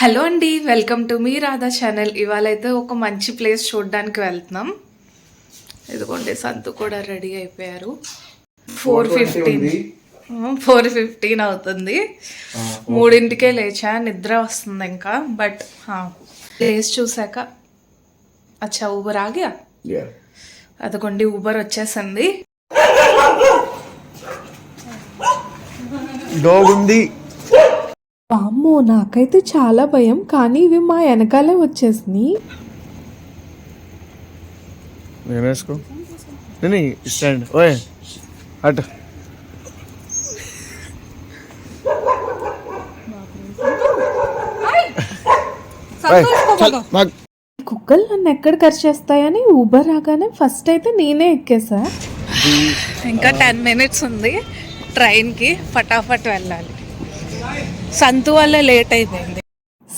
Hello అండి welcome to మీ Radha channel. ఇవాళ అయితే ఒక మంచి ప్లేస్ చూడడానికి వెళ్తున్నాం. ఇదిగోండి సంతు కూడా రెడీ అయిపోయారు. Four fifteen. ఫోర్ ఫిఫ్టీన్ అవుతుంది. మూడింటికే లేచా నిద్ర వస్తుంది ఇంకా. బట్ ప్లేస్ చూసాక అచ్చా ఊబర్ ఆగా అదిగోండి ఊబర్ వచ్చేసింది. వామ్మో నాకైతే చాలా భయం కానీ ఇవి మా వెనకాలే వచ్చేసినాయి. నేను వేసుకో నేను స్టాండ్ ఓయ్ అట్. మాకు కుక్కలు నన్ను ఎక్కడ కరిచేస్తాయని ఊబర్ రాగానే ఫస్ట్ అయితే నేనే ఎక్కేసా. ఇంకా టెన్ మినిట్స్ ఉంది. ట్రైన్కి ఫటాఫట్ వెళ్ళాలి. సంతు వల్ల లేట్ అయిపోయింది.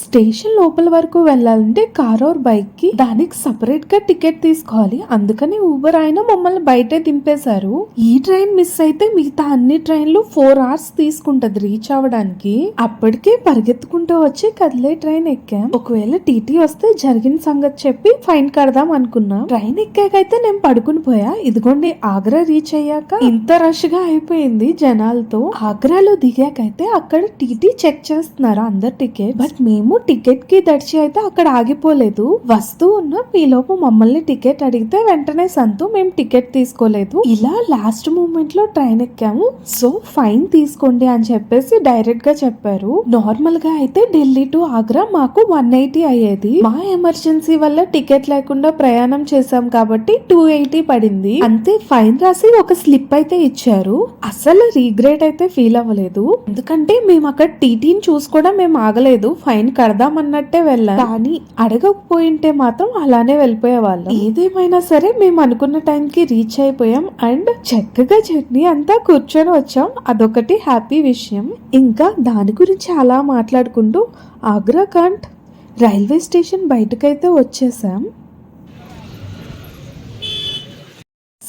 స్టేషన్ లోపల వరకు వెళ్ళాలంటే కార్ ఆర్ బైక్కి దానికి సపరేట్గా టికెట్ తీసుకోవాలి. అందుకని ఊబర్ ఆయన మమ్మల్ని బయటే దింపేశారు. ఈ ట్రైన్ మిస్ అయితే మిగతా అన్ని ట్రైన్లు ఫోర్ అవర్స్ తీసుకుంటది రీచ్ అవ్వడానికి. అప్పటికే పరిగెత్తుకుంటూ వచ్చి కదిలే ట్రైన్ ఎక్కాం. ఒకవేళ టీటీ వస్తే జరిగిన సంగతి చెప్పి ఫైన్ కడదాం అనుకున్నాం. ట్రైన్ ఎక్కాకైతే నేను పడుకుని పోయా. ఇదిగోండి ఆగ్రా రీచ్ అయ్యాక ఇంత రష్గా అయిపోయింది జనాలతో. ఆగ్రాలో దిగాకైతే అక్కడ టీటీ చెక్ చేస్తున్నారు అందరు టికెట్ బట్ మేము టికెట్కి దర్శి అయితే అక్కడ ఆగిపోలేదు. వస్తూ ఉన్న మీలోపు మమ్మల్ని టికెట్ అడిగితే వెంటనే సంతు మేము టికెట్ తీసుకోలేదు. ఇలా లాస్ట్ మూమెంట్లో ట్రైన్ ఎక్కాము. సో ఫైన్ తీసుకోండి అని చెప్పేసి డైరెక్ట్గా చెప్పారు. నార్మల్గా అయితే ఢిల్లీ టు ఆగ్రా మాకు వన్ ఎయిటీ అయ్యేది. మా ఎమర్జెన్సీ వల్ల టికెట్ లేకుండా ప్రయాణం చేశాం కాబట్టి టూ ఎయిటీ పడింది. అంతే ఫైన్ రాసి ఒక స్లిప్ అయితే ఇచ్చారు. అసలు రీగ్రేట్ అయితే ఫీల్ అవ్వలేదు. ఎందుకంటే మేము అక్కడ టీటీని చూసి కూడా మేము ఆగలేదు. ఫైన్ కడదామన్నట్టే వెళ్ళాం. కానీ అడగకపోయింటే మాత్రం అలానే వెళ్ళిపోయే వాళ్ళం ఏదేమైనా సరే మేము అనుకున్న టైంకి రీచ్ అయిపోయాం అండ్ చక్కగా జర్నీ అంతా కూర్చొని వచ్చాం. అదొకటి హ్యాపీ విషయం. ఇంకా దాని గురించి అలా మాట్లాడుకుంటూ ఆగ్రా కాంట్ రైల్వే స్టేషన్ బయటకైతే వచ్చేసాం.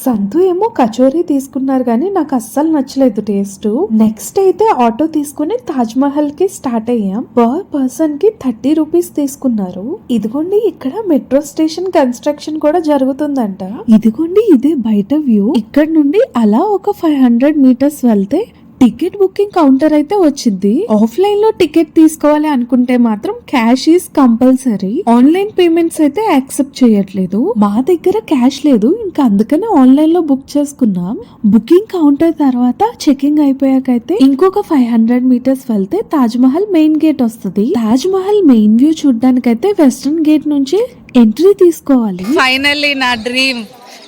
సంతు ఏమో కచోరీ తీసుకున్నారు కానీ నాకు అస్సలు నచ్చలేదు టేస్ట్. నెక్స్ట్ అయితే ఆటో తీసుకుని తాజ్ మహల్కి స్టార్ట్ అయ్యాం. పర్ పర్సన్కి థర్టీ రూపీస్ తీసుకున్నారు. ఇదిగోండి ఇక్కడ మెట్రో స్టేషన్ కన్స్ట్రక్షన్ కూడా జరుగుతుందంట. ఇదిగోండి ఇదే బయట వ్యూ. ఇక్కడ నుండి అలా ఒక ఫైవ్ హండ్రెడ్ మీటర్స్ వెళ్తే టికెట్ బుకింగ్ కౌంటర్ అయితే వచ్చింది. ఆఫ్లైన్లో టికెట్ తీసుకోవాలి అనుకుంటే మాత్రం cash is compulsory. Online payments అయితే యాక్సెప్ట్ చేయట్లేదు. మా దగ్గర క్యాష్ లేదు. ఇంకా అందుకనే ఆన్లైన్లో బుక్ చేసుకున్నాం. బుకింగ్ కౌంటర్ తర్వాత చెకింగ్ అయిపోయాక అయితే ఇంకొక ఫైవ్ హండ్రెడ్ మీటర్స్ వెళ్తే తాజ్ మహల్ మెయిన్ గేట్ వస్తుంది. తాజ్ మహల్ మెయిన్ వ్యూ చూడడానికైతే వెస్టర్న్ గేట్ నుంచి ఎంట్రీ తీసుకోవాలి. ఫైనల్లీ నా డ్రీమ్.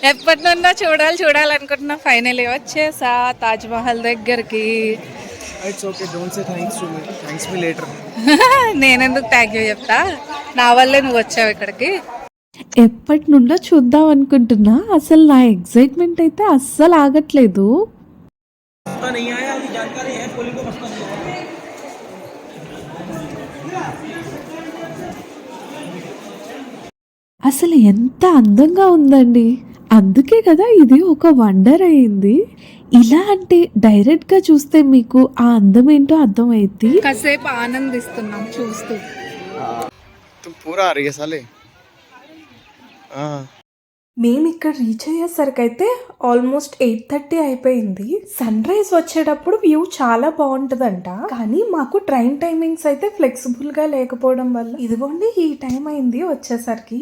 ఎప్పటి నుండో చూడాలి చూడాలనుకుంటున్నా. ఫైనల్లీ వచ్చేసా తాజ్ మహల్ దగ్గరికి. It's okay don't say thanks to me thanks me later నేనెందుకు థ్యాంక్ యూ చెప్తా? నా వల్లే నువ్వు వచ్చావు ఇక్కడికి. ఎప్పటి నుండో చూద్దాం అనుకుంటున్నా. అసలు నా ఎగ్జైట్మెంట్ అయితే అస్సలు ఆగట్లేదు. అసలు ఎంత అందంగా ఉందండి. అందుకే కదా ఇది ఒక వండర్ అయింది. ఇలా అంటే డైరెక్ట్గా చూస్తే మీకు ఆ అందం ఏంటో అర్థమైంది కాసేపు ఆనందిస్తున్నాం చూస్తూ. మేము ఇక్కడ రీచ్ అయ్యేసరికైతే ఆల్మోస్ట్ ఎయిట్ థర్టీ అయిపోయింది. సన్ రైజ్ వచ్చేటప్పుడు వ్యూ చాలా బాగుంటుందంట. కానీ మాకు ట్రైన్ టైమింగ్స్ అయితే ఫ్లెక్సిబుల్గా లేకపోవడం వల్ల. ఇదిగోండి ఈ టైం అయింది వచ్చేసరికి.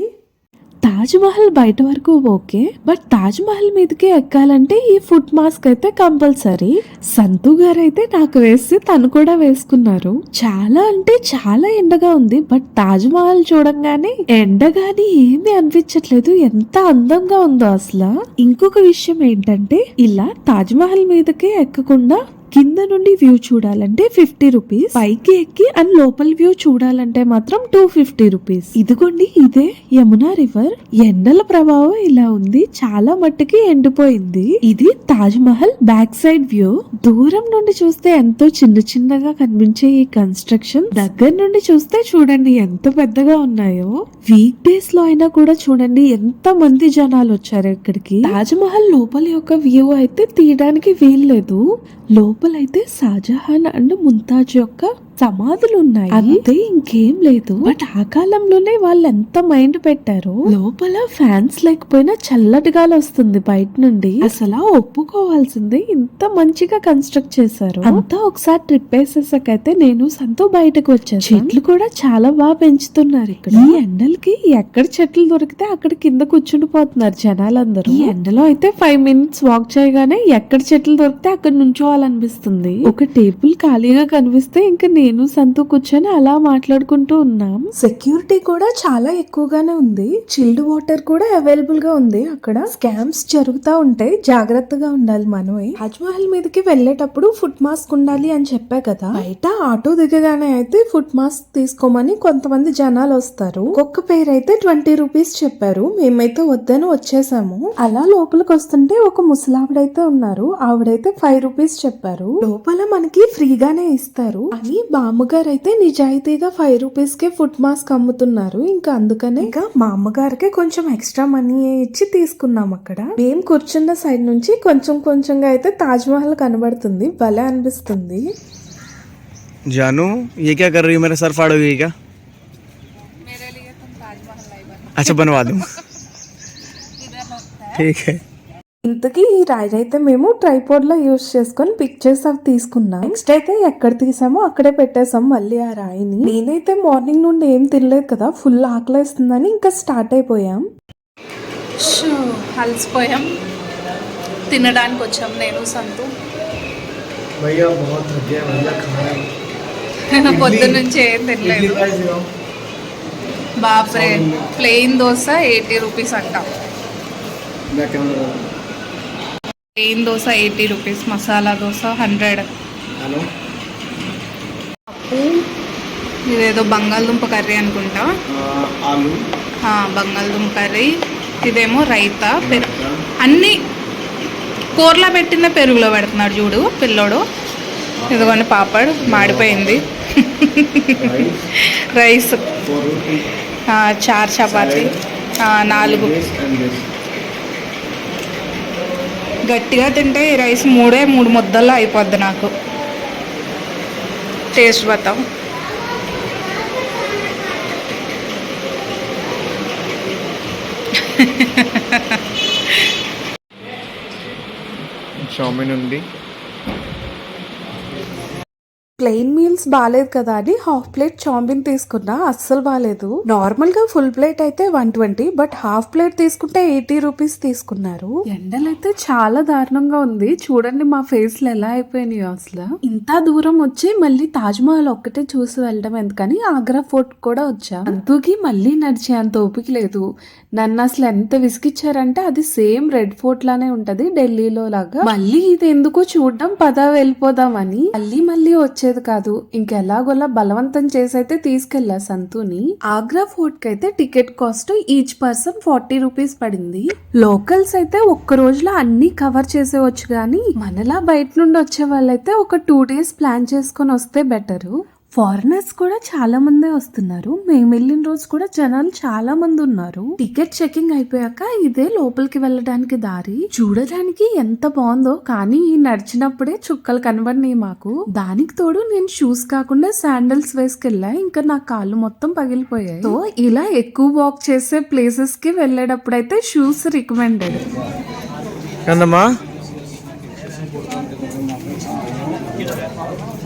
తాజ్మహల్ బయట వరకు ఓకే బట్ తాజ్మహల్ మీదకే ఎక్కాలంటే ఈ ఫుట్ మాస్క్ అయితే కంపల్సరీ. సంతు గారు అయితే నాకు వేసి తను కూడా వేసుకున్నారు. చాలా అంటే చాలా ఎండగా ఉంది బట్ తాజ్మహల్ చూడంగానే ఎండగాని ఏమీ అనిపించట్లేదు. ఎంత అందంగా ఉందో అసలు. ఇంకొక విషయం ఏంటంటే ఇలా తాజ్మహల్ మీదకే ఎక్కకుండా కింద నుండి వ్యూ చూడాలంటే ఫిఫ్టీ రూపీస్ పైకి ఎక్కి అండ్ లోపల వ్యూ చూడాలంటే మాత్రం టూ ఫిఫ్టీ రూపీస్. ఇదిగోండి ఇదే యమునా రివర్. ఎండల ప్రభావం ఇలా ఉంది చాలా మట్టుకి ఎండిపోయింది. ఇది Taj Mahal back side view. దూరం నుండి చూస్తే ఎంతో చిన్న చిన్నగా కనిపించే ఈ కన్స్ట్రక్షన్. దగ్గర నుండి చూస్తే చూడండి ఎంత పెద్దగా ఉన్నాయో. వీక్ డేస్లో అయినా కూడా చూడండి ఎంత మంది జనాలు వచ్చారు ఇక్కడికి. తాజ్ మహల్ లోపల యొక్క వ్యూ అయితే తీయడానికి వీల్లేదు. లోపలైతే షాజహాన్ అండ్ ముంతాజ్ యొక్క సమాధులు ఉన్నాయి అంతే ఇంకేం లేదు. బట్ ఆ కాలంలోనే వాళ్ళు ఎంత మైండ్ పెట్టారు? లోపల ఫ్యాన్స్ లేకపోయినా చల్లటి గాలి వస్తుంది బయట నుండి. అసలు ఒప్పుకోవాల్సిందే ఇంత మంచిగా కన్స్ట్రక్ట్ చేశారు. అంతా ఒకసారి ట్రిప్ వేసేసాకైతే నేను సంతో బయటకు వచ్చాను చెట్లు కూడా చాలా బాగా పెంచుతున్నారు ఇక్కడ. ఈ ఎండలకి ఎక్కడ చెట్లు దొరికితే అక్కడ కింద కూర్చుని పోతున్నారు జనాలందరూ. ఈ ఎండలో అయితే ఫైవ్ మినిట్స్ వాక్ చేయగానే ఎక్కడ చెట్లు దొరికితే అక్కడ నుంచోవాలనిపిస్తుంది. ఒక టేబుల్ ఖాళీగా కనిపిస్తే ఇంకా నేను నేను సంతు కూర్చొని అలా మాట్లాడుకుంటూ ఉన్నాం. సెక్యూరిటీ కూడా చాలా ఎక్కువగానే ఉంది. చిల్డ్ వాటర్ కూడా అవైలబుల్గా ఉంది అక్కడ. స్కామ్స్ జరుగుతా ఉంటాయి. జాగ్రత్తగా ఉండాలి మనమే. తాజ్మహల్ మీదకి వెళ్ళేటప్పుడు ఫుట్ మాస్క్ ఉండాలి అని చెప్పా కదా. బయట ఆటో దిగగానే అయితే ఫుట్ మాస్క్ తీసుకోమని కొంతమంది జనాలు వస్తారు. ఒక్క పేరు అయితే ట్వంటీ రూపీస్ చెప్పారు. మేమైతే వద్దని వచ్చేసాము. అలా లోపలికి వస్తుంటే ఒక ముసలావిడైతే ఉన్నారు. ఆవిడైతే ఫైవ్ రూపీస్ చెప్పారు. లోపల మనకి ఫ్రీగానే ఇస్తారు. అని బామ్మగారు అయితే నిజాయితీగా ఫైవ్ రూపీస్ కే ఫుట్ మాస్క్ అమ్ముతున్నారు ఇంకా అందుకనే ఇంకా మా అమ్మగారికి కొంచెం ఎక్స్ట్రా మనీ ఇచ్చి తీసుకున్నాం అక్కడ మేము కూర్చున్న సైడ్ నుంచి కొంచెం కొంచెంగా అయితే తాజ్ మహల్ కనబడుతుంది భలే అనిపిస్తుంది जानू ये क्या कर रही हो मेरा सर फाड़ोगी क्या अच्छा बनवा दूँ ठीक है ఇంతకీ ఈ రాయిని అయితే మేము ట్రైపోడ్లో యూస్ చేసుకొని పిక్చర్స్ అవి తీసుకున్నాం. నెక్స్ట్ అయితే ఎక్కడ తీసామో అక్కడే పెట్టేసాం మళ్ళీ ఆ రాయిని. నేనైతే మార్నింగ్ నుండి ఏం తినలేదు కదా ఫుల్ ఆకలేస్తుందని ఇంకా స్టార్ట్ అయిపోయాం. అలసిపోయాం. తినడానికి వచ్చాం నేను సంతు. పొద్దు ఏం తినలేదు. బాబ్రే ప్లెయిన్ దోశ ఎయిటీ రూపీస్ అంటాం. Plain dosa eighty rupees masala dosa hundred. పప్పు ఇదేదో బంగాళదుంప కర్రీ అనుకుంటా. బంగాళదుంప కర్రీ. ఇదేమో రైతా అన్ని కూరలో పెట్టిన పెరుగులో పెడుతున్నాడు చూడు పిల్లోడు. ఇదిగోండి పాపడ్ మాడిపోయింది. రైస్. చార్ చపాతి. నాలుగు. గట్టిగా తింటే ఈ రైస్ మూడే మూడు ముద్దల్లో అయిపోద్ది నాకు. టేస్ట్ పోతాం చౌమిన్ ఉంది ప్లెయిన్ మీల్స్ బాగాలేదు కదా అని హాఫ్ ప్లేట్ చాంపిన్ తీసుకున్నా అస్సలు బాగాలేదు నార్మల్గా ఫుల్ ప్లేట్ అయితే one twenty but half plate తీసుకుంటే ఎయిటీ రూపీస్ తీసుకున్నారు. ఎండలైతే చాలా దారుణంగా ఉంది. చూడండి మా ఫేస్ ఎలా అయిపోయినాయో అసలు. ఇంత దూరం వచ్చి మళ్ళీ తాజ్ మహల్ ఒక్కటే చూసి వెళ్ళడం ఎందుకని ఆగ్రా ఫోర్ట్ కూడా వచ్చా. అందుకి మళ్ళీ నడిచే అంత ఓపిక లేదు. నన్ను అసలు ఎంత విసిగిచ్చారంటే అది సేమ్ రెడ్ ఫోర్ట్ లానే ఉంటది ఢిల్లీలో లాగా. మళ్ళీ ఇది ఎందుకు చూడడం పదా వెళ్ళిపోదామని. మళ్ళీ మళ్ళీ వచ్చేది కాదు. ఇంకెలాగోలా బలవంతం చేసి అయితే తీసుకెళ్ళా సంతుని. ఆగ్రా ఫోర్ట్ కైతే ticket cost each person forty rupees పడింది. లోకల్స్ అయితే ఒక్క రోజులో అన్ని కవర్ చేసేవచ్చు గానీ మనలా బయట నుండి వచ్చే వాళ్ళైతే ఒక టూ డేస్ ప్లాన్ చేసుకొని వస్తే బెటరు. ఫారినర్స్ కూడా చాలా మందే వస్తున్నారు. మేము వెళ్ళిన రోజు కూడా జనాలు చాలా మంది ఉన్నారు. టికెట్ చెకింగ్ అయిపోయాక ఇదే లోపలికి వెళ్ళడానికి దారి. చూడడానికి ఎంత బాగుందో కానీ ఈ నడిచినప్పుడే చుక్కలు కనబడినాయి మాకు. దానికి తోడు నేను షూస్ కాకుండా శాండల్స్ వేసుకెళ్ళా. ఇంకా నా కాళ్ళు మొత్తం పగిలిపోయాయి. సో ఇలా ఎక్కువ వాక్ చేసే ప్లేసెస్కి వెళ్ళేటప్పుడు అయితే షూస్ రికమెండెడ్ కందమ్మా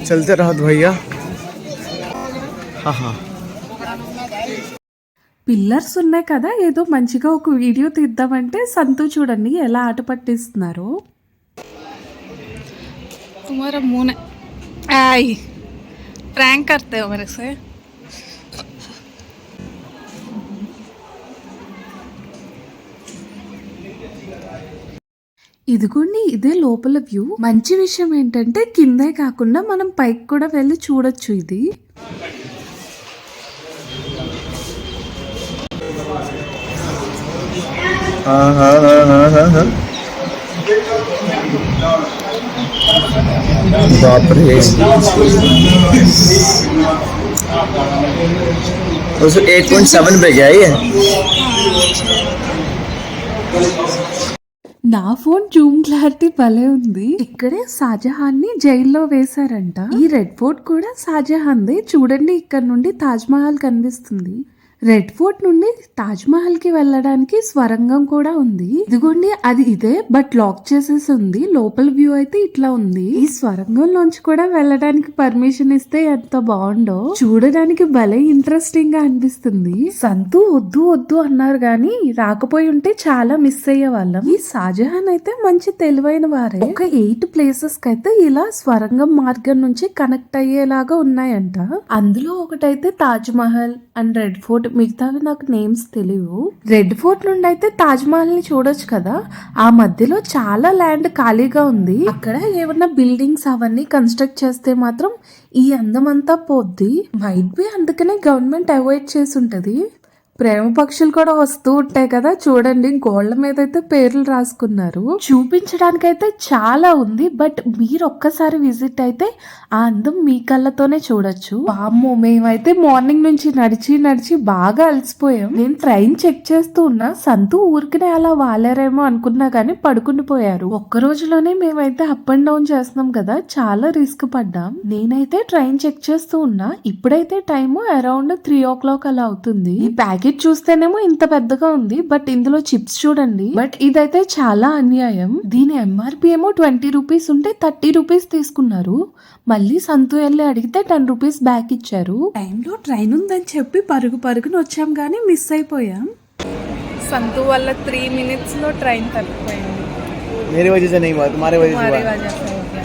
చల్తే రాదు భయ్యా. పిల్లర్స్ ఉన్నాయి కదా ఏదో మంచిగా ఒక వీడియో తీద్దామంటే సంతూ చూడండి ఎలా ఆట పట్టిస్తున్నారో तुम्हारा मुंह ने आई प्रैंक करते हो मेरे से ఇదిగోండి ఇదే లోపల వ్యూ మంచి విషయం ఏంటంటే కిందే కాకుండా మనం పైకి కూడా వెళ్ళి చూడొచ్చు ఇది हाँ हाँ हाँ हाँ हाँ हाँ बाप रे उस एट पॉइंट सेवन पे गया ये నా ఫోన్ జూమ్ క్లారిటీ భలే ఉంది ఇక్కడే షాజహాన్ ని జైల్లో వేశారంట ఈ రెడ్ ఫోర్ట్ కూడా షాజహాన్ దే చూడండి ఇక్కడ నుండి తాజ్ మహల్ కనిపిస్తుంది రెడ్ ఫోర్ట్ నుండి తాజ్ మహల్కి వెళ్ళడానికి స్వరంగం కూడా ఉంది. ఇదిగోండి అది ఇదే బట్ లాక్ చేసేసి ఉంది. లోపల వ్యూ అయితే ఇట్లా ఉంది. ఈ స్వరంగంలోంచి కూడా వెళ్ళడానికి పర్మిషన్ ఇస్తే ఎంత బాగుండో. చూడడానికి భలే ఇంట్రెస్టింగ్గా అనిపిస్తుంది. సంతు వద్దు వద్దు అన్నారు గాని రాకపోయి ఉంటే చాలా మిస్ అయ్యే వాళ్ళం. ఈ షాజహాన్ అయితే మంచి తెలివైన వారే. ఒక ఎయిట్ ప్లేసెస్కి అయితే ఇలా స్వరంగం మార్గం నుంచి కనెక్ట్ అయ్యేలాగా ఉన్నాయంట. అందులో ఒకటైతే Taj Mahal and red fort మిగతావి నాకు నేమ్స్ తెలియవు. రెడ్ ఫోర్ట్ నుండి అయితే తాజ్ మహల్ని చూడొచ్చు కదా. ఆ మధ్యలో చాలా ల్యాండ్ ఖాళీగా ఉంది. అక్కడ ఏమన్నా బిల్డింగ్స్ అవన్నీ కన్స్ట్రక్ట్ చేస్తే మాత్రం ఈ అందం అంతా పోద్ది. మైట్ బి అందుకనే గవర్నమెంట్ అవాయిడ్ చేసి ఉంటది. ప్రేమ పక్షులు కూడా వస్తూ ఉంటాయి కదా. చూడండి గోళ్ళ మీద అయితే పేర్లు రాసుకున్నారు. చూపించడానికైతే చాలా ఉంది బట్ మీరు ఒక్కసారి విజిట్ అయితే ఆ అందం మీ కళ్ళతోనే చూడొచ్చు. వామ్మో మేమైతే మార్నింగ్ నుంచి నడిచి నడిచి బాగా అలసిపోయాం. నేను ట్రైన్ చెక్ చేస్తూ ఉన్నా సంతు ఊరికనే అలా వాలేరేమో అనుకున్నా గానీ పడుకుని పోయారు. ఒక్క రోజులోనే మేమైతే అప్ అండ్ డౌన్ చేస్తున్నాం కదా చాలా రిస్క్ పడ్డాం. నేనైతే ట్రైన్ చెక్ చేస్తూ ఉన్నా ఇప్పుడైతే time around three o'clock అలా అవుతుంది. ఈ ప్యాక్ ప్యాకెట్ చూస్తేనేమో ఇంత పెద్దగా ఉంది బట్ ఇందులో చిప్స్ చూడండి బట్ ఇదైతే చాలా అన్యాయం దీని ఎంఆర్పి ఏమో ట్వంటీ రూపీస్ ఉంటే థర్టీ రూపీస్ తీసుకున్నారు మళ్ళీ సంతు వెళ్ళి అడిగితే టెన్ రూపీస్ బ్యాక్ ఇచ్చారు టైంలో ట్రైన్ ఉందని చెప్పి పరుగు పరుగున వచ్చాం కానీ మిస్ అయిపోయాం సంతు వల్ల త్రీ మినిట్స్ లో ట్రైన్ తప్పిపోయింది मेरी वजह से नहीं हुआ तुम्हारे वजह से हमारी हुआ वजह से हो गया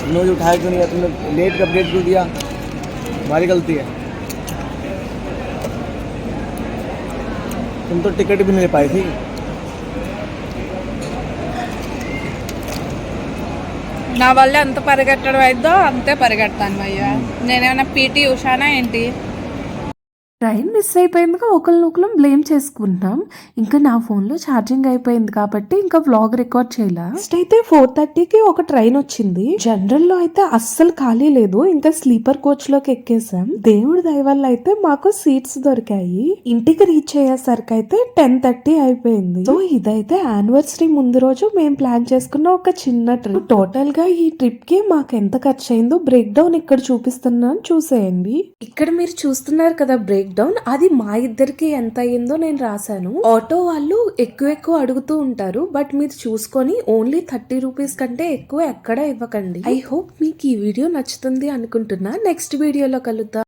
तुमने जो उठाया क्यों नहीं तुमने लेट का अपडेट क्यों दिया तुम्हारी गलती है तुम तो टिकट भी नहीं ले पाई थी నా వల్ల ఎంత పరిగెట్టడం అయిద్దో అంతే పరిగెడతాను అయ్యా నేనేమైనా పీటీ ఉషానా ఏంటి ట్రైన్ మిస్ అయిపోయిందిగా ఒకరినొకరు బ్లేమ్ చేసుకుంటున్నాం. ఇంకా నా ఫోన్లో ఛార్జింగ్ అయిపోయింది కాబట్టి ఇంకా వ్లాగ్ రికార్డ్ చేయలే? ఫస్ట్ అయితే ఫోర్ థర్టీకి ఒక ట్రైన్ వచ్చింది. జనరల్లో అయితే అస్సలు ఖాళీ లేదు. ఇంకా స్లీపర్ కోచ్లోకి ఎక్కేసాం దేవుడి దయ వల్ల అయితే మాకు సీట్స్ దొరికాయి. ఇంటికి రీచ్ అయ్యేసరికి అయితే టెన్ థర్టీ అయిపోయింది. సో ఇదైతే యానివర్సరీ ముందు రోజు మేము ప్లాన్ చేసుకున్న ఒక చిన్న ట్రిప్ టోటల్గా ఈ ట్రిప్కి మాకు ఎంత ఖర్చు అయిందో బ్రేక్ డౌన్ ఇక్కడ చూపిస్తున్నాను. చూసేయండి. ఇక్కడ మీరు చూస్తున్నారు కదా బ్రేక్ డౌన్ అది మా ఇద్దరికి ఎంత అయ్యిందో నేను రాశాను. ఆటో వాళ్ళు ఎక్కువ ఎక్కువ అడుగుతూ ఉంటారు బట్ మీరు చూసుకొని ఓన్లీ థర్టీ రూపీస్ కంటే ఎక్కువ ఎక్కడ ఇవ్వకండి. ఐ హోప్ మీకు ఈ వీడియో నచ్చుతుంది అనుకుంటున్నా. నెక్స్ట్ వీడియోలో కలుద్దాం.